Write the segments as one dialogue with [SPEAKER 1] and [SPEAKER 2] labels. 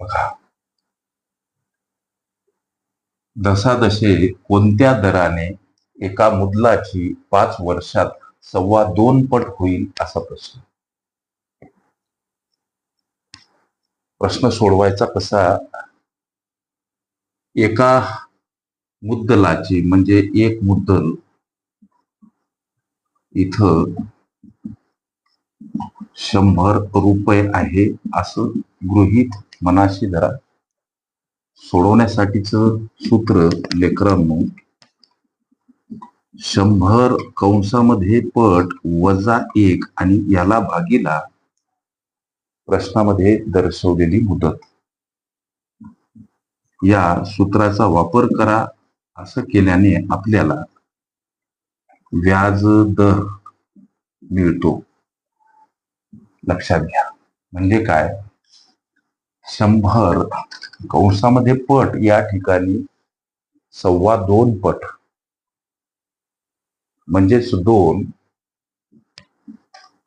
[SPEAKER 1] बघा. दशादशे कोणत्या दराने एका मुदलाची पाच वर्षात सव्वा दोन पट होईल असा प्रश्न. प्रश्न सोडवायचा कसा? एका मुद्दलाची म्हणजे एक मुद्दल इथं शंभर रुपये आहे असं गृहीत मनाशी धरा. सोडवण्यासाठीच सूत्र लेकरांनो शंभर कंसामध्ये पट वजा एक आणि याला भागीला प्रश्नामध्ये दर्शवलेली मुदत. या सूत्राचा वापर करा असं केल्याने आपल्याला व्याज दर मिळतो. लक्षात घ्या. म्हणजे काय? शंभर. कंसामध्ये पट या ठिकाणी सव्वा दोन पट. म्हणजेच दोन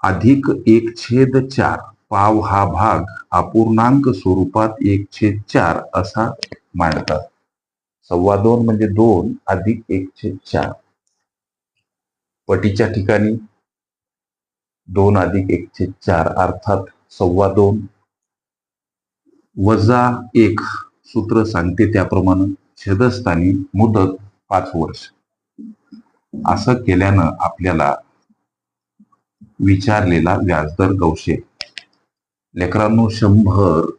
[SPEAKER 1] अधिक एक छेद चार. पाव हा भाग अपूर्णांक स्वरूपात एक छेद चार असा मांडतात. सव्वा दोन म्हणजे दोन अधिक एक छेद चार. पटीच्या ठिकाणी दोन अधिक एक छेद चार अर्थात सव्वा दोन. वजा एक सूत्र सांगते त्याप्रमाणे छेदस्थानी मुदत पाच वर्ष. असं केल्यानं आपल्याला विचारलेला व्याजदर गवशे लेकरांनो शंभर.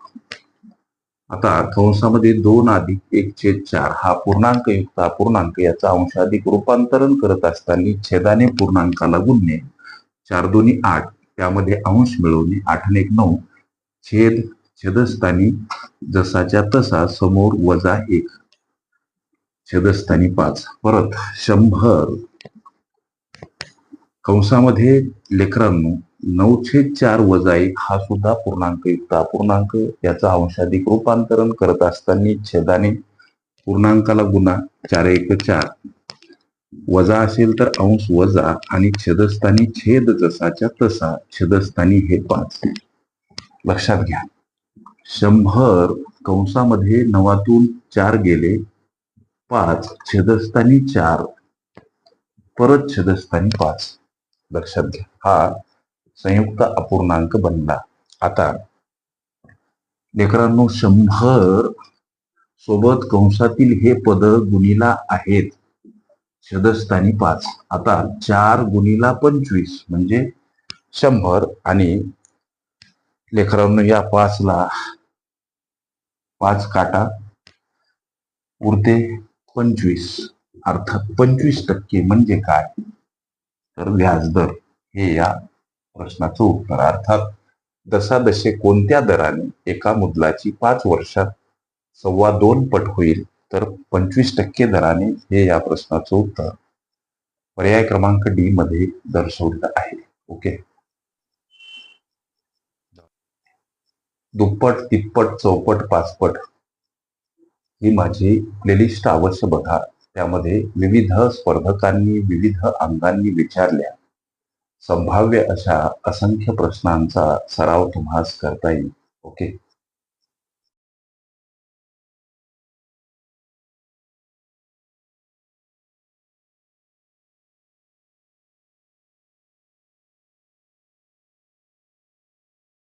[SPEAKER 1] आता कंसामध्ये दोन अधिक एक छेद चार. हा पूर्णांक युक्त अपूर्णांक याचा अंश अधिक रूपांतरण करत असताना छेदाने पूर्णांकाला गुणणे. चार दोन्ही आठ त्यामध्ये अंश मिळवणे. आठ आणि एक नऊ. छेद छेदस्थानी जसाच्या तसा समोर वजा एक. छेदस्थानी पाच. परत शंभर. कंसामध्ये लेकरांनो नऊ छेद चार वजा एक हा सुद्धा पूर्णांक युक्त. अपूर्णांक याचा अंशाधिक रूपांतरण करत असताना छेदाने पूर्णांकाला गुणा चार एक चार. वजा असेल तर अंश वजा आणि छेदस्थानी छेद जसाच्या तसा छेदस्थानी हे पाच. लक्षात घ्या. शंभर कंसामध्ये नवातून चार गेले पाच छेदस्थानी चार परत छेदस्थानी पाच. लक्षात घ्या हा संयुक्त अपूर्णांक बनला. आता लेकरांनो शंभर सोबत कंसातील हे पद गुणीला आहेत छेदस्थानी पाच. आता चार गुणीला पंचवीस म्हणजे शंभर. आणि लेकरांनो या पाचला पाच काटा उरते पंचवीस. अर्थात पंचवीस टक्के म्हणजे काय? तर व्याजदर. हे या प्रश्नाचं उत्तर. अर्थात दशादशे कोणत्या दराने एका मुदलाची पाच वर्षात सव्वा दोन पट होईल? तर पंचवीस टक्के दराने हे या प्रश्नाचं उत्तर पर्याय क्रमांक डी मध्ये दर्शवलं आहे. ओके? दुप्पट तिप्पट चौपट पाचपट. ही माझी प्लेलिस्ट अवश्य बघा. त्यामध्ये विविध स्पर्धकांनी विविध अंगांनी विचारल्या. संभाव्य अशा असंख्य प्रश्नांचा सराव तुम्हास करता येईल. ओके?